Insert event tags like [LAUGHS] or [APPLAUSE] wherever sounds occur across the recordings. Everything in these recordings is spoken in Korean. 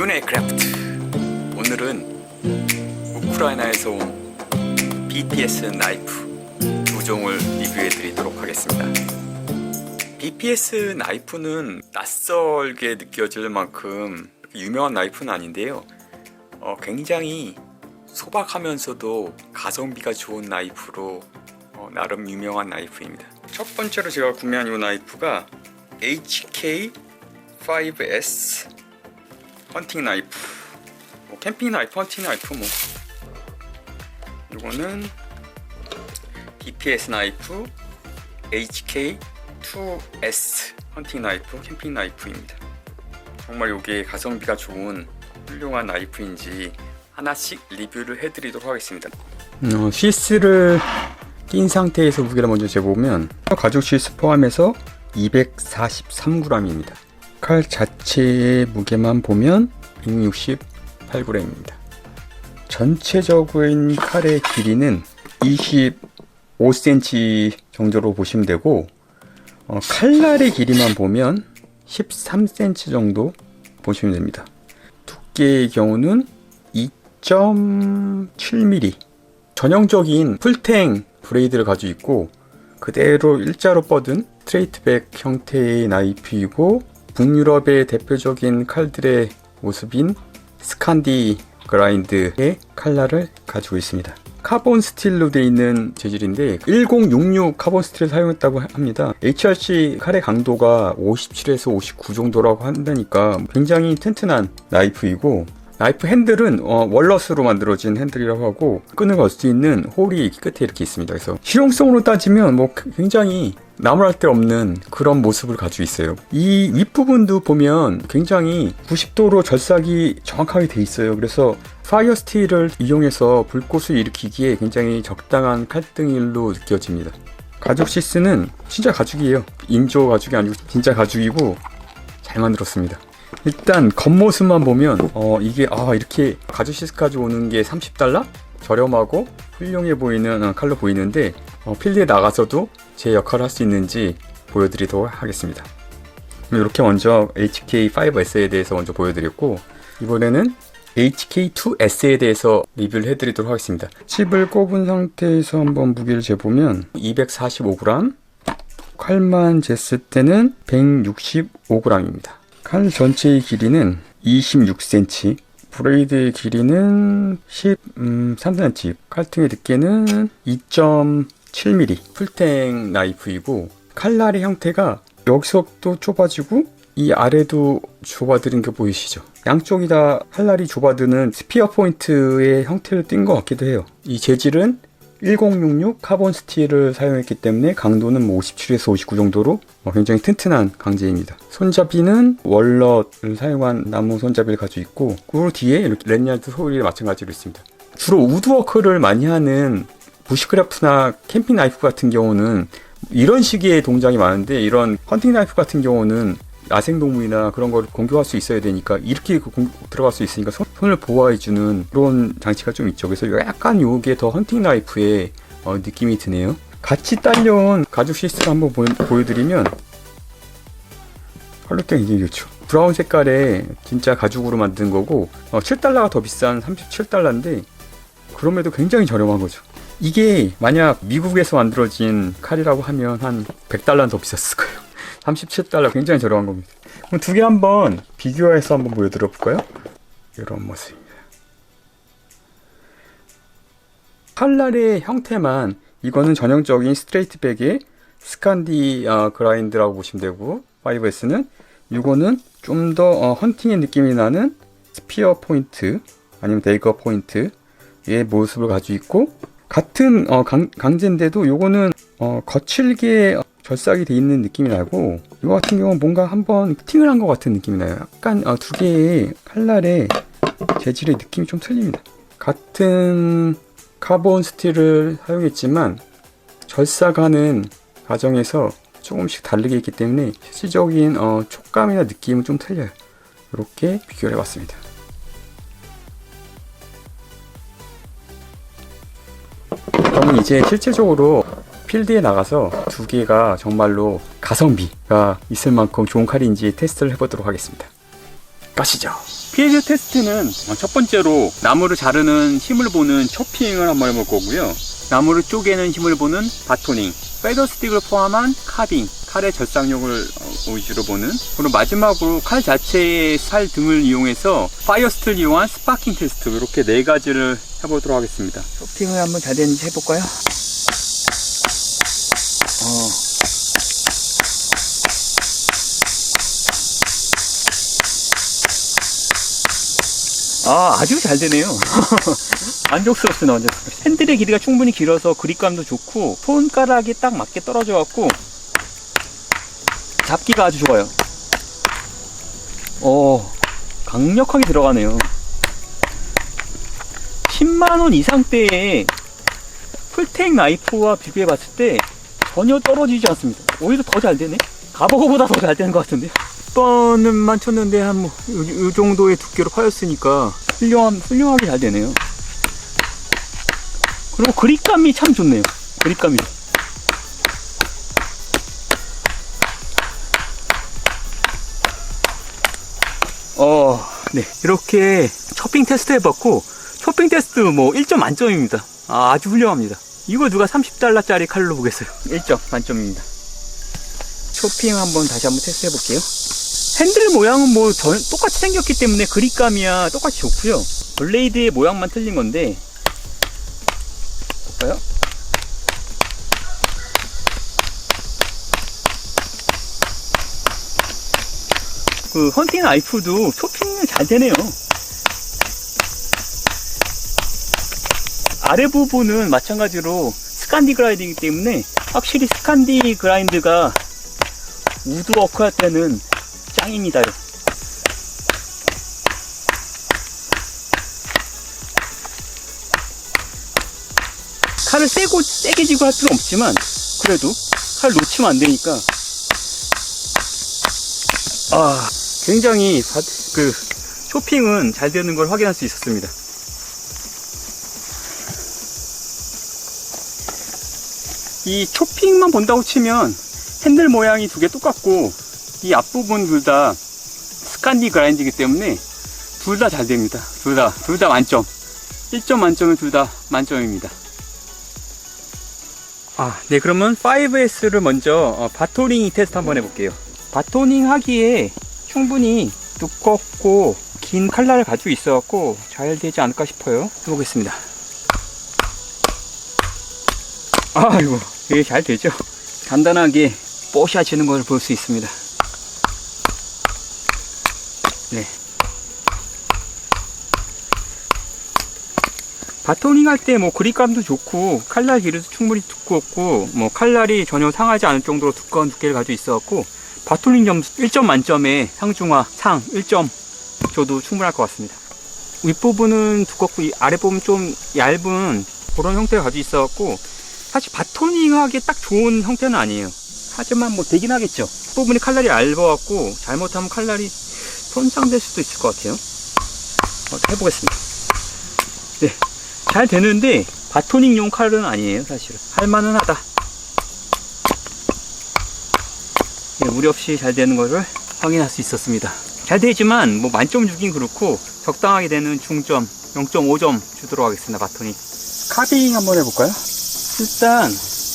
균의 크래프트. 오늘은 우크라이나에서 온 BPS 나이프 두 종을 리뷰해 드리도록 하겠습니다. BPS 나이프는 낯설게 느껴질 만큼 유명한 나이프는 아닌데요. 어, 굉장히 소박하면서도 가성비가 좋은 나이프로 어, 나름 유명한 나이프입니다. 첫 번째로 제가 구매한 이 나이프가 HK5S 헌팅 나이프. 뭐 캠핑 나이프 헌팅 나이프 뭐. 이거는 DPS 나이프 HK2S 헌팅 나이프 캠핑 나이프입니다. 정말 이게 가성비가 좋은 훌륭한 나이프인지 하나씩 리뷰를 해드리도록 하겠습니다. 어, 시스를 낀 상태에서 무게를 먼저 재보면 가죽 시스 포함해서 243g입니다 칼 자체의 무게만 보면 168g입니다. 전체적인 칼의 길이는 25cm 정도로 보시면 되고 어, 칼날의 길이만 보면 13cm 정도 보시면 됩니다. 두께의 경우는 2.7mm 전형적인 풀탱 브레이드를 가지고 있고 그대로 일자로 뻗은 스트레이트백 형태의 나이프이고 북유럽의 대표적인 칼들의 모습인 스칸디 그라인드의 칼날을 가지고 있습니다. 카본 스틸로 되어 있는 재질인데 1066 카본 스틸을 사용했다고 합니다. HRC 칼의 강도가 57에서 59 정도라고 한다니까 굉장히 튼튼한 나이프이고 나이프 핸들은 어, 월넛으로 만들어진 핸들이라고 하고 끈을 걸 수 있는 홀이 끝에 이렇게 있습니다. 그래서 실용성으로 따지면 뭐 굉장히 나무랄 데 없는 그런 모습을 가지고 있어요. 이 윗부분도 보면 굉장히 90도로 절삭이 정확하게 돼 있어요. 그래서 파이어 스틸을 이용해서 불꽃을 일으키기에 굉장히 적당한 칼등일로 느껴집니다. 가죽 시스는 진짜 가죽이에요. 인조 가죽이 아니고 진짜 가죽이고 잘 만들었습니다. 일단 겉모습만 보면 어 이게 아 이렇게 가죽 시스까지 오는 게 30달러? 저렴하고 훌륭해 보이는 어, 칼로 보이는데 어, 필드에 나가서도 제 역할을 할 수 있는지 보여드리도록 하겠습니다. 이렇게 먼저 HK5S에 대해서 먼저 보여드렸고 이번에는 HK2S에 대해서 리뷰를 해드리도록 하겠습니다. 칩을 꼽은 상태에서 한번 무게를 재보면 245g, 칼만 쟀을 때는 165g입니다. 칼 전체의 길이는 26cm, 브레이드의 길이는 13cm, 칼등의 두께는 2.7mm, 풀탱 나이프이고 칼날의 형태가 여기서도 좁아지고 이 아래도 좁아드는 게 보이시죠? 양쪽이 다 칼날이 좁아드는 스피어 포인트의 형태를 띈 것 같기도 해요. 이 재질은 1066 카본 스틸을 사용했기 때문에 강도는 뭐 57에서 59 정도로 어, 굉장히 튼튼한 강제입니다. 손잡이는 월넛을 사용한 나무 손잡이를 가지고 있고 그 뒤에 이렇게 랜야드 소리를 마찬가지로 있습니다. 주로 우드워크를 많이 하는 부시크래프트나 캠핑 나이프 같은 경우는 이런 식의 동작이 많은데 이런 헌팅 나이프 같은 경우는 야생동물이나 그런 걸 공격할 수 있어야 되니까 이렇게 공, 들어갈 수 있으니까 손, 을 보호해주는 그런 장치가 좀 있죠. 그래서 약간 요게 더 헌팅 나이프의 어, 느낌이 드네요. 같이 딸려온 가죽 시스를 한번 보, 보여드리면 컬러땡 이게 좋죠. 브라운 색깔의 진짜 가죽으로 만든 거고 어, 7달러가 더 비싼 37달러인데 그럼에도 굉장히 저렴한 거죠. 이게 만약 미국에서 만들어진 칼이라고 하면 한 100달러는 더 비쌌을 거예요. [LAUGHS] 37달러 굉장히 저렴한 겁니다. 그럼 두 개 한번 비교해서 한번 보여드려 볼까요? 이런 모습입니다. 칼날의 형태만 이거는 전형적인 스트레이트 백의 스칸디 어, 그라인드라고 보시면 되고 5S는 이거는 좀 더 어, 헌팅의 느낌이 나는 스피어 포인트 아니면 데이거 포인트의 모습을 가지고 있고 같은 어, 강, 강제인데도 요거는 어, 거칠게 절삭이 돼 있는 느낌이 나고 이거 같은 경우는 뭔가 한번 팅을 한 것 같은 느낌이 나요. 약간 어, 두 개의 칼날의 재질의 느낌이 좀 틀립니다. 같은 카본 스틸을 사용했지만 절삭하는 과정에서 조금씩 다르게 있기 때문에 실질적인 어, 촉감이나 느낌은 좀 틀려요. 이렇게 비교를 해봤습니다. 그러면 이제 실제적으로 필드에 나가서 두 개가 정말로 가성비가 있을 만큼 좋은 칼인지 테스트를 해보도록 하겠습니다. 가시죠. 피해자 테스트는 첫 번째로 나무를 자르는 힘을 보는 초핑을 한번 해볼 거고요. 나무를 쪼개는 힘을 보는 바토닝, 페더 스틱을 포함한 카빙, 칼의 절삭력을 어, 위주로 보는 그리고 마지막으로 칼 자체의 살 등을 이용해서 파이어스틸 이용한 스파킹 테스트 이렇게 네 가지를 해보도록 하겠습니다. 쇼핑을 한번 잘 되는지 해볼까요? 어. 아, 아주 잘 되네요. [LAUGHS] 만족스럽습니다, 만족스럽습니다. 핸들의 길이가 충분히 길어서 그립감도 좋고, 손가락이 딱 맞게 떨어져 갖고, 잡기가 아주 좋아요. 어, 강력하게 들어가네요. 10만원 이상대의 풀텍 나이프와 비교해 봤을 때 전혀 떨어지지 않습니다. 오히려 더 잘 되네? 가버거보다 더 잘 되는 것 같은데요? 번은만 쳤는데 한 뭐, 요, 요 정도의 두께로 파였으니까 훌륭한, 훌륭하게 잘 되네요. 그리고 그립감이 참 좋네요. 그립감이. 어, 네. 이렇게 쇼핑 테스트 해봤고, 쇼핑 테스트 뭐 1점 만점입니다. 아, 아주 훌륭합니다. 이거 누가 30달러짜리 칼로 보겠어요. [LAUGHS] 1점 만점입니다. 쇼핑 한번 다시 한번 테스트 해볼게요. 핸들 모양은 뭐 전, 똑같이 생겼기 때문에 그립감이야 똑같이 좋고요. 블레이드의 모양만 틀린 건데 볼까요? 그 헌팅 나이프도 쇼핑은 잘 되네요. 아래 부분은 마찬가지로 스칸디 그라인드이기 때문에 확실히 스칸디 그라인드가 우드 워크 할 때는 짱입니다. 칼을 세고 세게 쥐고 할 필요는 없지만 그래도 칼 놓치면 안 되니까 아 굉장히 바- 그 쇼핑은 잘 되는 걸 확인할 수 있었습니다. 이 초핑만 본다고 치면 핸들 모양이 두 개 똑같고 이 앞부분 둘 다 스칸디 그라인드이기 때문에 둘 다 잘 됩니다. 둘 다, 둘 다 만점. 1점 만점은 둘다 만점입니다. 아, 네, 그러면 5S를 먼저 어, 바토닝 테스트 한번 해볼게요. 바토닝 하기에 충분히 두껍고 긴 칼날을 가지고 있어갖고 잘 되지 않을까 싶어요. 해보겠습니다. 아이고, 이게 잘 되죠? 간단하게 뽀샤지는 걸볼수 있습니다. 네. 바토닝 할 때 뭐 그립감도 좋고 칼날 길이도 충분히 두껍고 뭐 칼날이 전혀 상하지 않을 정도로 두꺼운 두께를 가지고 있어갖고 바토닝 점수 1점 만점에 상중하 상 1점 줘도 충분할 것 같습니다. 윗부분은 두껍고 이 아랫부분 좀 얇은 그런 형태를 가지고 있어갖고 사실 바토닝 하기에 딱 좋은 형태는 아니에요. 하지만 뭐 되긴 하겠죠. 부분이 칼날이 얇아갖고 잘못하면 칼날이 손상될 수도 있을 것 같아요. 어, 해보겠습니다. 네. 잘 되는데 바토닝용 칼은 아니에요 사실은 할만은 하다 네, 무리 없이 잘 되는 것을 확인할 수 있었습니다 잘 되지만 뭐 만점 주긴 그렇고 적당하게 되는 중점 0.5점 주도록 하겠습니다 바토닝 카빙 한번 해볼까요? 일단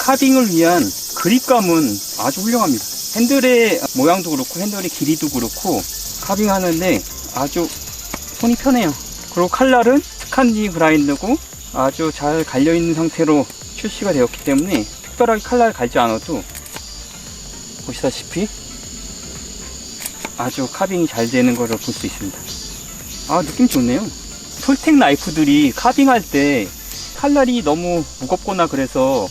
카빙을 위한 그립감은 아주 훌륭합니다. 핸들의 모양도 그렇고 핸들의 길이도 그렇고 카빙하는데 아주 손이 편해요. 그리고 칼날은 스칸디 그라인드고 아주 잘 갈려있는 상태로 출시가 되었기 때문에 특별하게 칼날 갈지 않아도 보시다시피 아주 카빙이 잘 되는 것을 볼 수 있습니다. 아 느낌 좋네요. 풀텍 나이프들이 카빙할 때 칼날이 너무 무겁거나 그래서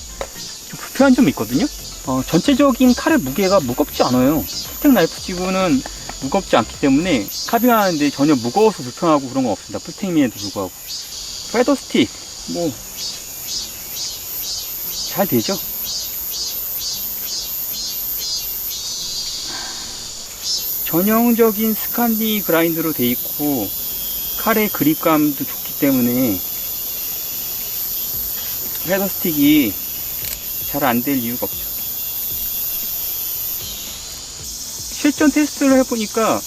좀 불편한 점이 있거든요 어, 전체적인 칼의 무게가 무겁지 않아요 풀텍 나이프 치고는 무겁지 않기 때문에 카빙하는데 전혀 무거워서 불편하고 그런 건 없습니다. 풀테임에도 불구하고. 페더 스틱, 뭐, 잘 되죠? 전형적인 스칸디 그라인드로 돼 있고, 칼의 그립감도 좋기 때문에, 페더 스틱이 잘 안 될 이유가 없죠. 실전 테스트를 해보니까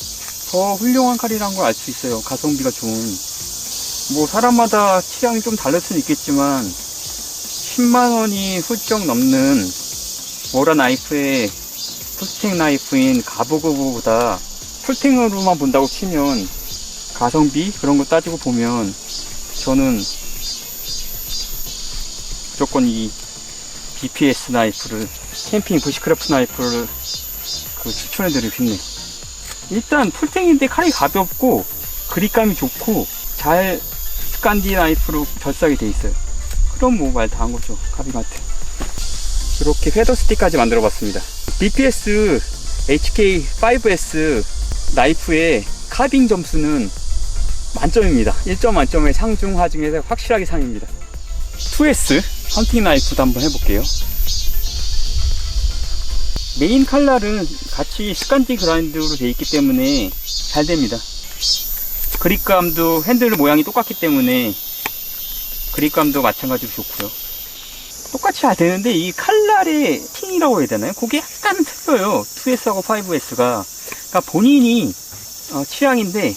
더 훌륭한 칼이라는 걸 알 수 있어요. 가성비가 좋은. 뭐 사람마다 취향이 좀 다를 수는 있겠지만 10만 원이 훌쩍 넘는 모라 나이프의 풀스택 나이프인 가보그보다 풀탱으로만 본다고 치면 가성비 그런 거 따지고 보면 저는 무조건 이 BPS 나이프를 캠핑 부시크래프트 나이프를 그 추천해드리고 싶네요. 일단 풀탱인데 칼이 가볍고 그립감이 좋고 잘 스칸디 나이프로 결삭이 돼 있어요. 그럼 뭐 말 다 한 거죠. 카비마트. 이렇게 헤더 스틱까지 만들어 봤습니다. BPS HK5S 나이프의 카빙 점수는 만점입니다. 1점 만점에 상중 하중에서 확실하게 상입니다. 2S 헌팅 나이프도 한번 해볼게요. 메인 칼날은 같이 스칸디 그라인드로 되어 있기 때문에 잘 됩니다. 그립감도 핸들 모양이 똑같기 때문에 그립감도 마찬가지로 좋고요. 똑같이 잘 되는데 이 칼날의 팅이라고 해야 되나요? 그게 약간 틀려요. 2S하고 5S가. 그러니까 본인이 어, 취향인데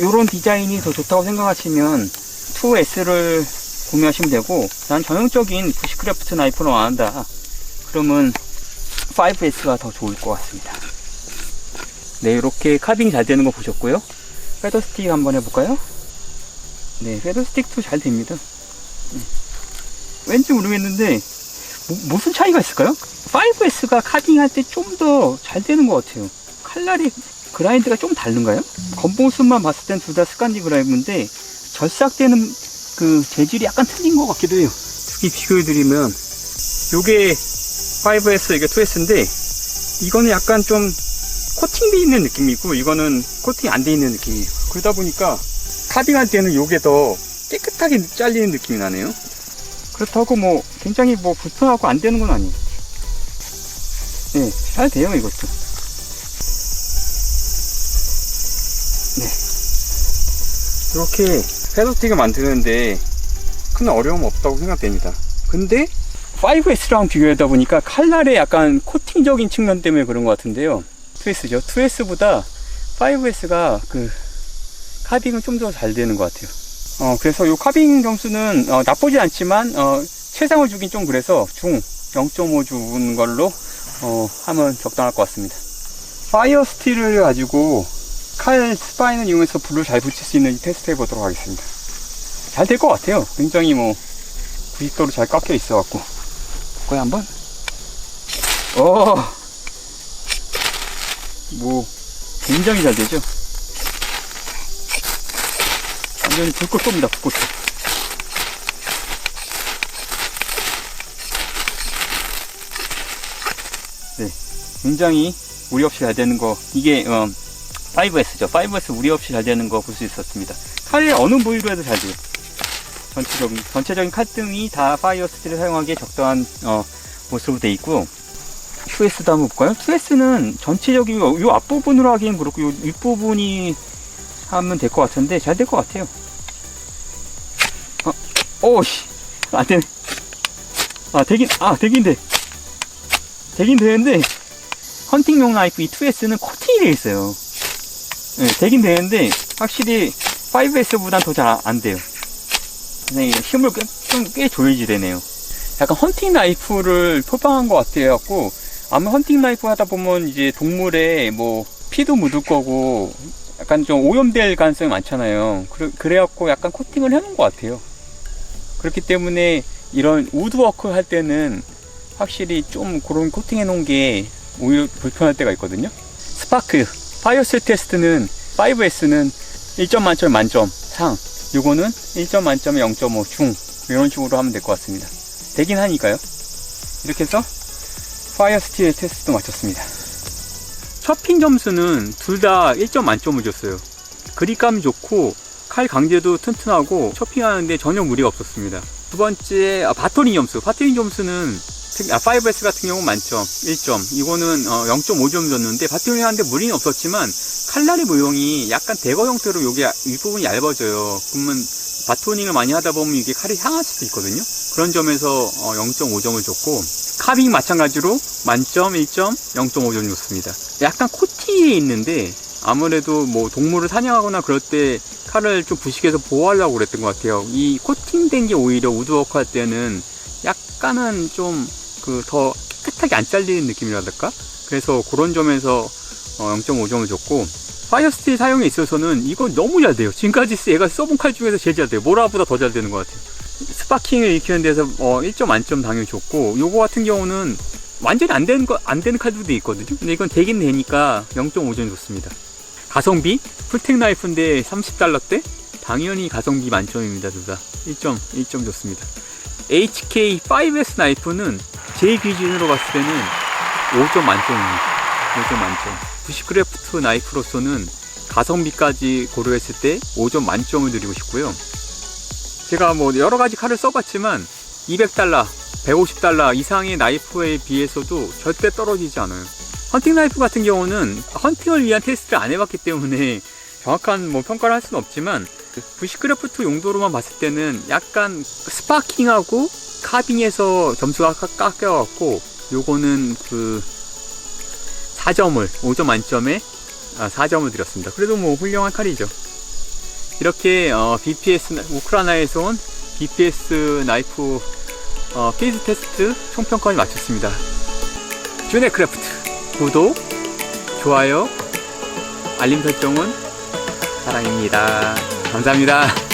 이런 디자인이 더 좋다고 생각하시면 2S를 구매하시면 되고 난 전형적인 부시크래프트 나이프를 원한다. 그러면 5S가 더 좋을 것 같습니다. 네, 이렇게 카빙 잘 되는 거 보셨고요. 페더 스틱 한번 해볼까요? 네, 페더 스틱도 잘 됩니다. 네. 왠지 모르겠는데 뭐- 무슨 차이가 있을까요? 5S가 카빙할 때 좀 더 잘 되는 것 같아요. 칼날이 그라인드가 좀 다른가요? 겉모습만 봤을 땐 둘 다 스칸디 그라인드인데 절삭되는 그 재질이 약간 틀린 것 같기도 해요. 특히 비교해드리면 요게 5S 이게 2S인데 이거는 약간 좀 코팅돼 있는 느낌이고 이거는 코팅 안돼 있는 느낌이에요. 그러다 보니까 카빙할 때는 요게 더 깨끗하게 잘리는 느낌이 나네요. 그렇다고 뭐 굉장히 뭐 불편하고 안 되는 건 아니에요. 네, 잘 돼요 이것도. 네. 이렇게 패더스틱을 만드는데 큰 어려움 없다고 생각됩니다. 근데 5S랑 비교하다 보니까 칼날의 약간 코팅적인 측면 때문에 그런 것 같은데요. 2S죠. 2S보다 5S가 그 카빙은 좀 더 잘 되는 것 같아요. 어, 그래서 이 카빙 점수는 어, 나쁘지 않지만 어, 최상을 주긴 좀 그래서 중 0.5 주는 걸로 어, 하면 적당할 것 같습니다. 파이어 스틸을 가지고 칼 스파인을 이용해서 불을 잘 붙일 수 있는지 테스트 해보도록 하겠습니다. 잘 될 것 같아요. 굉장히 뭐 90도로 잘 깎여 있어갖고 거의 한번 어, 뭐 굉장히 잘 되죠. 완전히 불꽃 쏩니다, 불꽃. 네, 굉장히 무리 없이 잘 되는 거. 이게 어, 5S죠. 5S 무리 없이 잘 되는 거 볼 수 있었습니다. 칼의 어느 부위로 해도 잘 돼요. 전체적인 전체적인 칼등이 다 파이어 스틸을 사용하기에 적당한 어, 모습으로 돼 있고 2S도 한번 볼까요? 2S는 전체적인 요, 요 앞부분으로 하기엔 그렇고 요 윗부분이 하면 될 것 같은데 잘 될 것 같아요. 어, 오씨 안 되네. 아 되긴 아 되긴 돼. 되긴 되는데 헌팅용 나이프 이 2S는 코팅이 돼 있어요. 네, 되긴 되는데 확실히 5S보단 더 잘 안 돼요. 네, 힘을 꽤, 줘야지 되네요. 약간 헌팅 나이프를 표방한 것 같아요. 아마 헌팅 나이프 하다 보면 이제 동물에 뭐 피도 묻을 거고 약간 좀 오염될 가능성이 많잖아요. 그래, 그래갖고 약간 코팅을 해놓은 것 같아요. 그렇기 때문에 이런 우드워크 할 때는 확실히 좀 그런 코팅 해 놓은 게 오히려 불편할 때가 있거든요. 스파크, 파이어셀 테스트는 5S는 1점 만점 만점 상, 요거는 1점 만점에 0.5 중, 이런 식으로 하면 될 것 같습니다. 되긴 하니까요. 이렇게 해서 파이어 스틸 테스트도 마쳤습니다. 첫 핀 점수는 둘 다 1점 만점을 줬어요. 그립감이 좋고 칼 강제도 튼튼하고 쇼핑하는데 전혀 무리가 없었습니다. 두 번째 아, 바토닝 점수. 바토닝 점수는 특- 아, 5S 같은 경우 만점 1점. 이거는 어, 0.5점 줬는데 하는데 무리는 없었지만 칼날의 모형이 약간 대거 형태로 여기 윗부분이 얇아져요. 그러면 바토닝을 많이 하다 보면 이게 칼이 향할 수도 있거든요. 그런 점에서 어, 0.5점을 줬고 카빙 마찬가지로 만점 1점 0.5점 줬습니다. 약간 코팅이 있는데 아무래도 뭐 동물을 사냥하거나 그럴 때 칼을 좀 부식해서 보호하려고 그랬던 것 같아요. 이 코팅된 게 오히려 우드워크 할 때는 약간은 좀 그 더 깨끗하게 안 잘리는 느낌이랄까? 그래서 그런 점에서 어, 0.5점을 줬고 파이어스틸 사용에 있어서는 이거 너무 잘 돼요. 지금까지 얘가 써본 칼 중에서 제일 잘 돼요. 모라보다 더 잘 되는 것 같아요. 스파킹을 일으키는 데서 어, 1점 만점 당연히 줬고 요거 같은 경우는 완전히 안 되는 거, 안 되는 칼들도 있거든요. 근데 이건 되긴 되니까 0.5점 줬습니다. 가성비? 풀텍 나이프인데 30달러대? 당연히 가성비 만점입니다, 둘 다. 1점, 1점 줬습니다. HK5S 나이프는 제 기준으로 봤을 때는 5점 만점입니다. 5점 만점. 부시크래프트 나이프로서는 가성비까지 고려했을 때 5점 만점을 드리고 싶고요. 제가 뭐 여러 가지 칼을 써봤지만 200달러, 150달러 이상의 나이프에 비해서도 절대 떨어지지 않아요. 헌팅 나이프 같은 경우는 헌팅을 위한 테스트를 안 해봤기 때문에 정확한 뭐 평가를 할 수는 없지만 부시크래프트 용도로만 봤을 때는 약간 스파킹하고 카빙에서 점수가 깎- 깎여갖고 요거는 그 4점을 5점 만점에 아, 4점을 드렸습니다. 그래도 뭐 훌륭한 칼이죠. 이렇게 어, BPS 나- 우크라이나에서 온 BPS 나이프 어, 필드 테스트 총평가를 마쳤습니다. 쭈네크래프트 구독, 좋아요, 알림 설정은 사랑입니다. 감사합니다.